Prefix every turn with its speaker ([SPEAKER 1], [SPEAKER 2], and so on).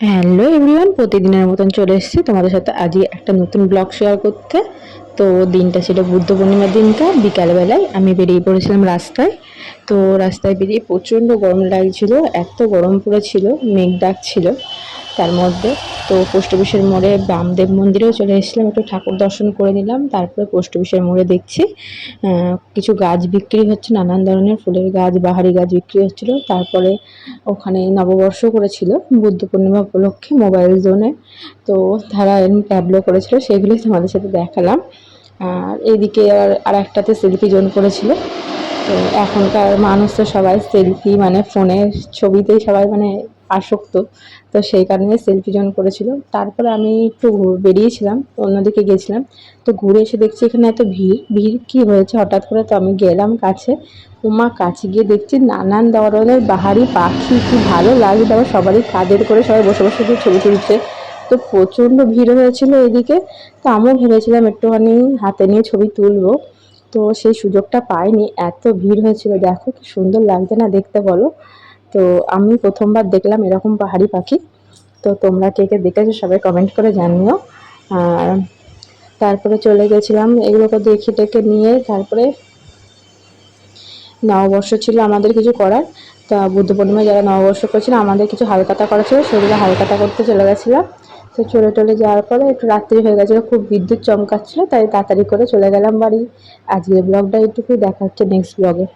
[SPEAKER 1] Hello everyone প্রতিদিনের মতন চলে এসেছি। তোমাদের সাথে আজই একটা নতুন ব্লগ শেয়ার করতে। তো দিনটা ছিল বুদ্ধ পূর্ণিমার দিনটা, বিকালবেলায় আমি বেরিয়ে পড়েছিলাম রাস্তায়। তো রাস্তায় বেরিয়ে প্রচণ্ড গরম লাগছিল, এত গরম পড়েছিল মেঘ ডাক ছিল। তার মধ্যে। তো পোস্ট অফিসের মোড়ে বামদেব মন্দিরেও চলে এসেছিলাম, একটু ঠাকুর দর্শন করে নিলাম, তারপরে পোস্ট অফিসের মোড়ে দেখছি কিছু গাছ বিক্রি হচ্ছে, নানান ধরনের ফুলের গাছ, বাহারি গাছ বিক্রি হচ্ছিল, তারপরে ওখানে নববর্ষ করেছিল, বুদ্ধ পূর্ণিমা উপলক্ষে মোবাইল জোনে। তো তারা এরকম ট্যাবলো করেছিল, সেগুলোই তোমাদের সাথে দেখালাম। আর এইদিকে আর আর একটাতে সেলফি জোন করেছিল। তো এখনকার মানুষ তো সবাই সেলফি মানে ফোনের ছবিতেই সবাই মানে আসক্ত। তো সেই কারণে সেলফি জোন করেছিল। তারপরে আমি একটু বেরিয়েছিলাম, অন্যদিকে গেছিলাম। তো ঘুরে এসে দেখছি এখানে এত ভিড়। ভিড় কি হয়েছে? হঠাৎ করে তো আমি গেলাম কাছে। উমা, কাছে গিয়ে দেখছি নানান ধরনের বাহারি পাখি। কি ভালো লাগে দেখো সবারই কাদের করে সবাই বসে বসে ছবি তুলছে। তো প্রচণ্ড ভিড় হয়েছিল এদিকে। তো আমিও ভেবেছিলাম একটুখানি হাতে নিয়ে ছবি তুলবো। তো সেই সুযোগটা পাইনি। এত ভিড় হয়েছিল। দেখো কি সুন্দর লাগছে না দেখতে বলো। তো আমি প্রথমবার দেখলাম এরকম পাহাড়ি পাখি। তো তোমরা কে কে দেখেছ সবাই কমেন্ট করে জানিও। আর তারপরে চলে গেছিলাম এগুলোকে দেখে টেকে নিয়ে তারপরে নববর্ষ ছিল আমাদের কিছু করার। তা বুদ্ধ পূর্ণিমা যারা নববর্ষ করেছিল আমাদের কিছু হালকাতা করা ছিল, সেগুলো হালকাতা করতে চলে গেছিলাম তো চলে টলে যাওয়ার পরে একটু রাত্রি হয়ে গেছিল, খুব বিদ্যুৎ চমকাচ্ছিলো, তাই তাড়াতাড়ি করে চলে গেলাম বাড়ি। আজকের ব্লগটা এইটুকুই, দেখা হচ্ছে নেক্সট ব্লগে